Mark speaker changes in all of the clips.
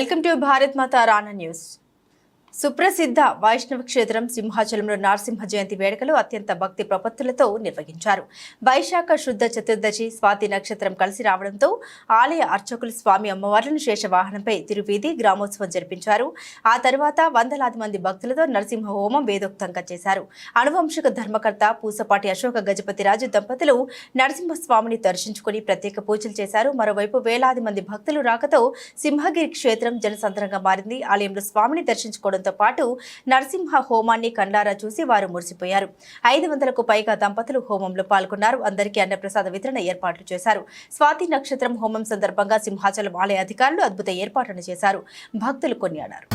Speaker 1: Welcome to Bharat Mata Rana news. సుప్రసిద్ధ వైష్ణవ క్షేత్రం సింహాచలంలో నరసింహ జయంతి వేడుకలు అత్యంత భక్తి ప్రపత్తులతో నిర్వహించారు. వైశాఖ శుద్ధ చతుర్దశి స్వాతి నక్షత్రం కలిసి రావడంతో ఆలయ అర్చకులు స్వామి అమ్మవార్లను శేషవాహనంపై తిరువీధి గ్రామోత్సవం జరిపించారు. ఆ తర్వాత వందలాది మంది భక్తులతో నరసింహ హోమం వేదోక్తంగా చేశారు. అనువంశిక ధర్మకర్త పూసపాటి అశోక గజపతిరాజు దంపతులు నరసింహస్వామిని దర్శించుకుని ప్రత్యేక పూజలు చేశారు. మరోవైపు వేలాది మంది భక్తులు రాకతో సింహగిరి క్షేత్రం జనసంద్రంగా మారింది. ఆలయంలో స్వామిని దర్శించుకోవడంతో పాటు నరసింహ హోమాన్ని కండారా చూసి వారు మురిసిపోయారు. ఐదు వందలకు పైగా దంపతులు హోమంలో పాల్గొన్నారు. అందరికీ అన్నప్రసాద వితరణ ఏర్పాట్లు చేశారు. స్వాతి నక్షత్రం హోమం సందర్భంగా సింహాచలం ఆలయ అధికారులు అద్భుత ఏర్పాట్లను చేశారు. భక్తులు కొనియాడారు.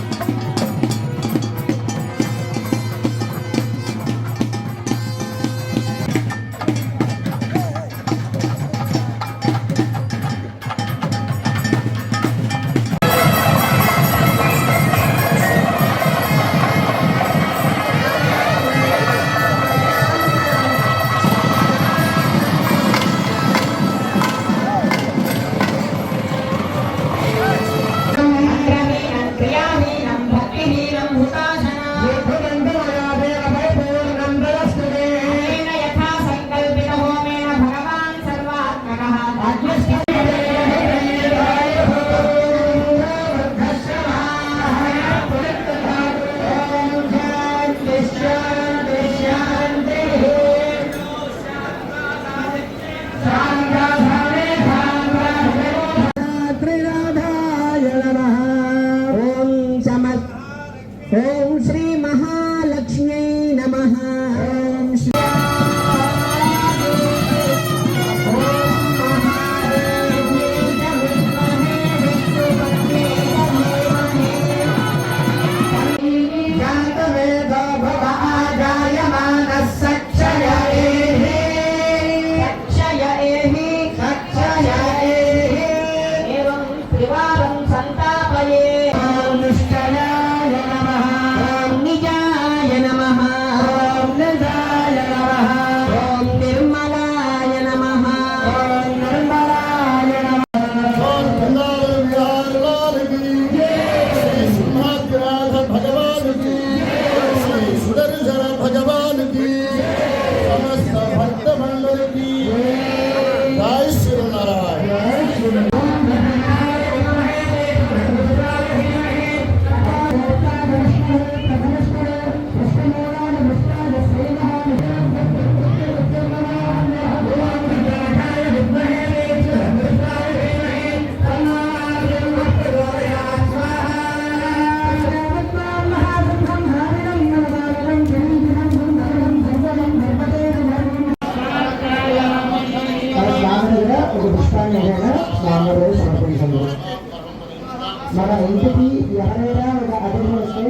Speaker 2: మన ఇంటికి ఎవరైనా ఒక అతిథి వస్తే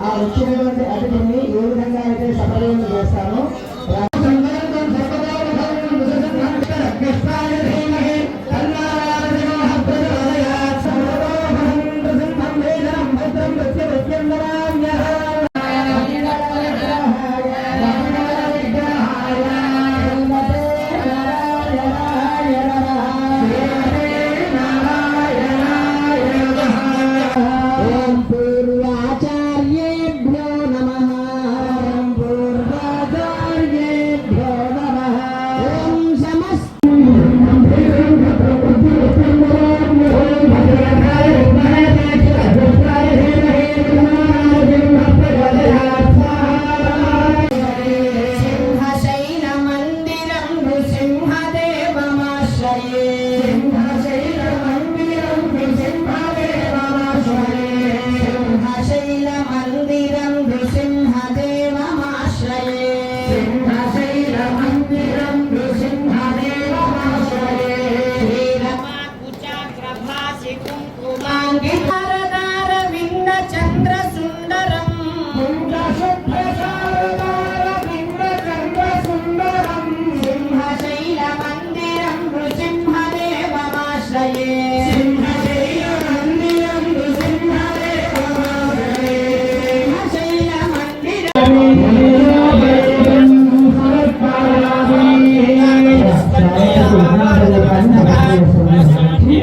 Speaker 2: ఆ వచ్చినటువంటి అతిథిని ఏ విధంగా అయితే సఫలం చేస్తామో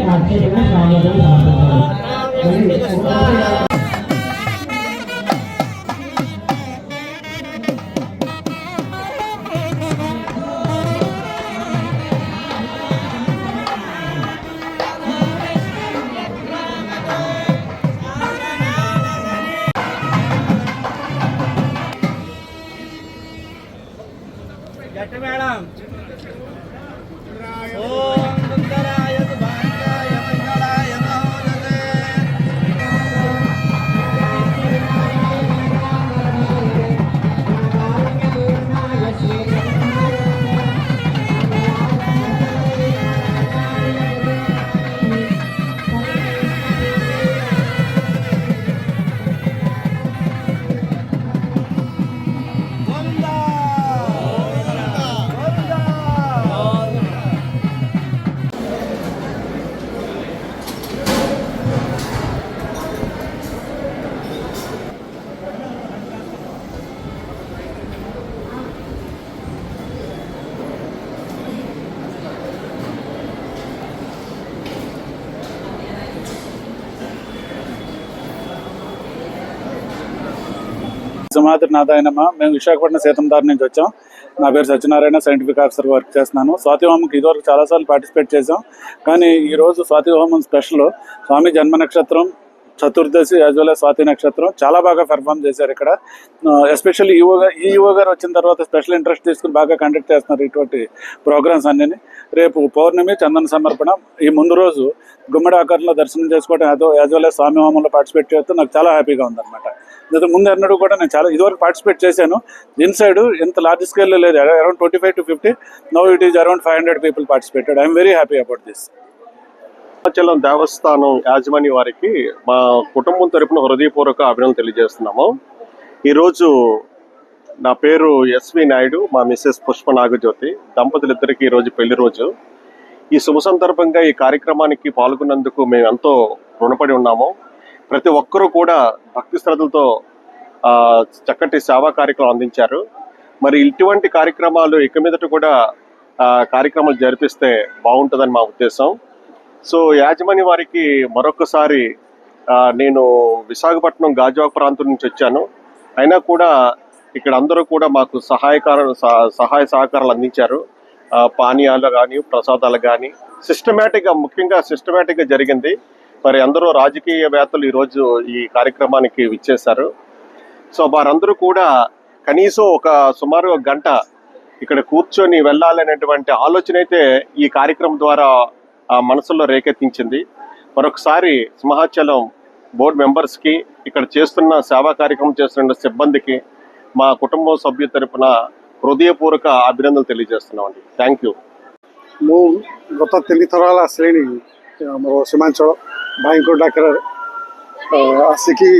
Speaker 3: മറ്റൊരു കാര്യവും നടത്തുന്നത്
Speaker 4: సుమాద్రి నాదాయనమ్మ మేము విశాఖపట్నం సీతందారి నుంచి వచ్చాం. నా పేరు సత్యనారాయణ సైంటిఫిక్ ఆఫీసర్ వర్క్ చేస్తున్నాను. స్వాతి హోమంకి ఇదివరకు చాలాసార్లు పార్టిసిపేట్ చేసాం కానీ ఈరోజు స్వాతి హోమం స్పెషల్ స్వామి జన్మ నక్షత్రం చతుర్దశి యాజ్ వెల్ స్వాతి నక్షత్రం చాలా బాగా పెర్ఫామ్ చేశారు ఇక్కడ. ఎస్పెషల్లీ ఈవో ఈ ఈవో గారు వచ్చిన తర్వాత స్పెషల్ ఇంట్రెస్ట్ తీసుకుని బాగా కండక్ట్ చేస్తున్నారు ఇటువంటి ప్రోగ్రామ్స్ అన్నీ రేపు పౌర్ణమి చందన సమర్పణ. ఈ ముందు రోజు గుమ్మడి ఆకారంలో దర్శనం చేసుకోవడం యాజ్ వెల్ స్వామి హోమంలో పార్టిసిపేట్ చేస్తూ నాకు చాలా హ్యాపీగా ఉందన్నమాట. ముందు ఎన్నడూ కూడా నేను చాలా ఇదివరకు పార్టిసిపేట్ చేశాను. ఇన్సైడ్ ఇంత లార్జ్ స్కేల్లో లేదు. Around twenty five to fifty no it is around five hundred people participated I'm very happy about this
Speaker 5: Simhachalam దేవస్థానం యాజమాన్య వారికి మా కుటుంబం తరపున హృదయపూర్వక అభినందనలు తెలియజేస్తున్నాము. ఈరోజు నా పేరు ఎస్వి నాయుడు మా మిస్సెస్ పుష్ప నాగజ్యోతి దంపతులిద్దరికి ఈరోజు పెళ్ళి రోజు. ఈ శుభ సందర్భంగా ఈ కార్యక్రమానికి పాల్గొన్నందుకు మేము ఎంతో రుణపడి ఉన్నాము. ప్రతి ఒక్కరూ కూడా భక్తి శ్రద్ధలతో చక్కటి సేవా కార్యక్రమం అందించారు. మరి ఇటువంటి కార్యక్రమాలు ఇక మీదట కూడా కార్యక్రమాలు జరిపిస్తే బాగుంటుందని మా ఉద్దేశం. సో యాజమాన్య వారికి మరొకసారి నేను విశాఖపట్నం గాజువాక ప్రాంతం నుంచి వచ్చాను. అయినా కూడా ఇక్కడ అందరూ కూడా మాకు సహాయకార సహ- సహాయ సహకారాలు అందించారు. పానీయాలు కానీ ప్రసాదాలు కానీ సిస్టమేటిక్గా ముఖ్యంగా సిస్టమేటిక్గా జరిగింది. మరి అందరూ రాజకీయవేత్తలు ఈరోజు ఈ కార్యక్రమానికి విచ్చేశారు. సో వారందరూ కూడా కనీసం ఒక సుమారు గంట ఇక్కడ కూర్చొని వెళ్ళాలనేటువంటి ఆలోచన అయితే ఈ కార్యక్రమం ద్వారా ఆ మనసులో రేకెత్తించింది. మరొకసారి సింహాచలం బోర్డు మెంబర్స్కి ఇక్కడ చేస్తున్న సేవా కార్యక్రమం చేస్తున్న సిబ్బందికి మా కుటుంబ సభ్యు తరపున హృదయపూర్వక అభినందనలు తెలియజేస్తున్నామండి. Thank you.
Speaker 6: నువ్వు మృత తెలితరాల శ్రేణి ଆମର ସୀମାଞ୍ଚଳ ଭାଇଙ୍କ ଡାକରାରେ ଆସିକି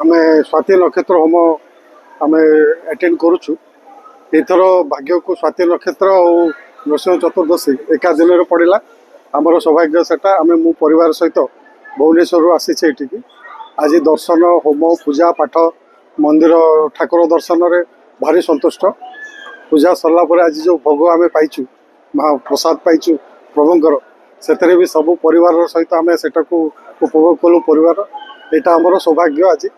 Speaker 6: ଆମେ ସ୍ୱାତି ନକ୍ଷତ୍ର ହୋମ ଆମେ ଆଟେଣ୍ଡ କରୁଛୁ। ଏଇଥର ଭାଗ୍ୟକୁ ସ୍ୱାତି ନକ୍ଷତ୍ର ଆଉ ନୃସିଂହ ଚତୁର୍ଦ୍ଦଶୀ ଏକା ଦିନରେ ପଡ଼ିଲା। ଆମର ସୌଭାଗ୍ୟ ସେଟା ଆମେ ମୁଁ ପରିବାର ସହିତ ଭୁବନେଶ୍ୱରରୁ ଆସିଛେ ଏଠିକି। ଆଜି ଦର୍ଶନ ହୋମ ପୂଜା ପାଠ ମନ୍ଦିର ଠାକୁର ଦର୍ଶନରେ ଭାରି ସନ୍ତୁଷ୍ଟ। ପୂଜା ସରିଲା ପରେ ଆଜି ଯେଉଁ ଭୋଗ ଆମେ ପାଇଛୁ ମହା ପ୍ରସାଦ ପାଇଛୁ ପ୍ରଭୁଙ୍କର ସେଥିରେ ବି ସବୁ ପରିବାରର ସହିତ ଆମେ ସେଟାକୁ ଉପଭୋଗ କଲୁ ପରିବାର। ଏଇଟା ଆମର ସୌଭାଗ୍ୟ ଆଜି।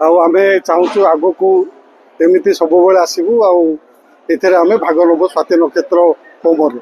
Speaker 6: ଆଉ ଆମେ ଚାହୁଁଛୁ ଆଗକୁ ଏମିତି ସବୁବେଳେ ଆସିବୁ। ଆଉ ଏଥିରେ ଆମେ ଭାଗ ନେବୁ ସ୍ୱାତି ନକ୍ଷତ୍ର ହୋମରୁ।